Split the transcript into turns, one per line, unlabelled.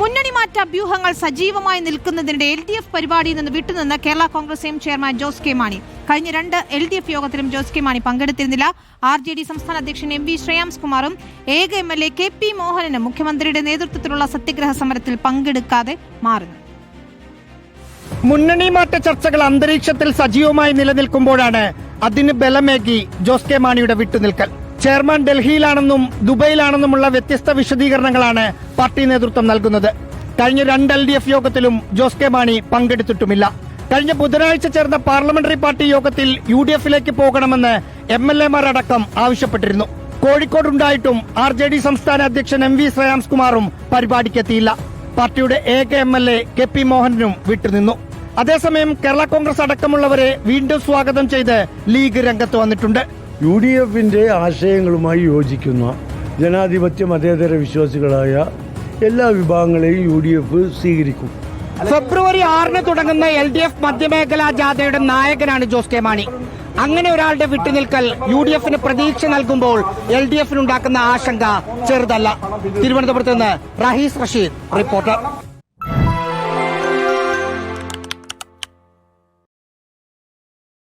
മുന്നണി മാറ്റ അഭ്യൂഹങ്ങൾ സജീവമായി നിൽക്കുന്നതിനിടെ എൽ ഡി എഫ് പരിപാടിയിൽ നിന്ന് വിട്ടുനിന്ന് Kerala Congress M chairman Jose K Mani. കഴിഞ്ഞ രണ്ട് എൽ ഡി എഫ് യോഗത്തിലും ജോസ് കെ മാണി പങ്കെടുത്തിരുന്നില്ല. ആർ ജെ ഡി സംസ്ഥാന അധ്യക്ഷൻ എം വി ശ്രേയാംസ് കുമാറും ഏക M L A K P മോഹനനും മുഖ്യമന്ത്രിയുടെ നേതൃത്വത്തിലുള്ള സത്യഗ്രഹ സമരത്തിൽ പങ്കെടുക്കാതെ മാറുന്നു.
മുന്നണി മാറ്റ ചർച്ചകൾ അന്തരീക്ഷത്തിൽ സജീവമായി നിലനിൽക്കുമ്പോഴാണ് അതിന് ബലമേകി ജോസ് കെ മാണിയുടെ വിട്ടുനിൽക്കൽ. ചെയർമാൻ ഡൽഹിയിലാണെന്നും ദുബൈയിലാണെന്നുമുള്ള വ്യത്യസ്ത വിശദീകരണങ്ങളാണ് പാർട്ടി നേതൃത്വം നൽകുന്നത്. കഴിഞ്ഞ രണ്ട് എൽ ഡി എഫ് യോഗത്തിലും ജോസ് കെ മാണി പങ്കെടുത്തിട്ടുമില്ല. കഴിഞ്ഞ ബുധനാഴ്ച ചേർന്ന പാർലമെന്ററി പാർട്ടി യോഗത്തിൽ യു ഡി എഫിലേക്ക് പോകണമെന്ന് എം എൽ എമാർ അടക്കം ആവശ്യപ്പെട്ടിരുന്നു. കോഴിക്കോടുണ്ടായിട്ടും ആർ ജെ ഡി സംസ്ഥാന അധ്യക്ഷൻ എം വി ശ്രേയാംസ് കുമാറും പരിപാടിക്കെത്തിയില്ല. പാർട്ടിയുടെ ഏക M L A K P മോഹനനും വിട്ടുനിന്നു. അതേസമയം കേരള കോൺഗ്രസ് അടക്കമുള്ളവരെ വീണ്ടും സ്വാഗതം ചെയ്ത് ലീഗ് രംഗത്ത് വന്നിട്ടുണ്ട്.
യു ഡി എഫിന്റെ ആശയങ്ങളുമായി യോജിക്കുന്ന ജനാധിപത്യ മതേതര വിശ്വാസികളായ എല്ലാ വിഭാഗങ്ങളെയും യു ഡി എഫ് സ്വീകരിക്കും.
ഫെബ്രുവരി ആറിന് തുടങ്ങുന്ന എൽ ഡി എഫ് മധ്യമേഖലാ ജാഥയുടെ നായകനാണ് ജോസ് കെ മാണി. അങ്ങനെ ഒരാളുടെ വിട്ടുനിൽക്കൽ യു ഡി എഫിന് പ്രതീക്ഷ നൽകുമ്പോൾ എൽ ഡി എഫിനുണ്ടാക്കുന്ന ആശങ്ക ചെറുതല്ല. തിരുവനന്തപുരത്ത് നിന്ന് റഹീസ് റഷീദ് റിപ്പോർട്ടർ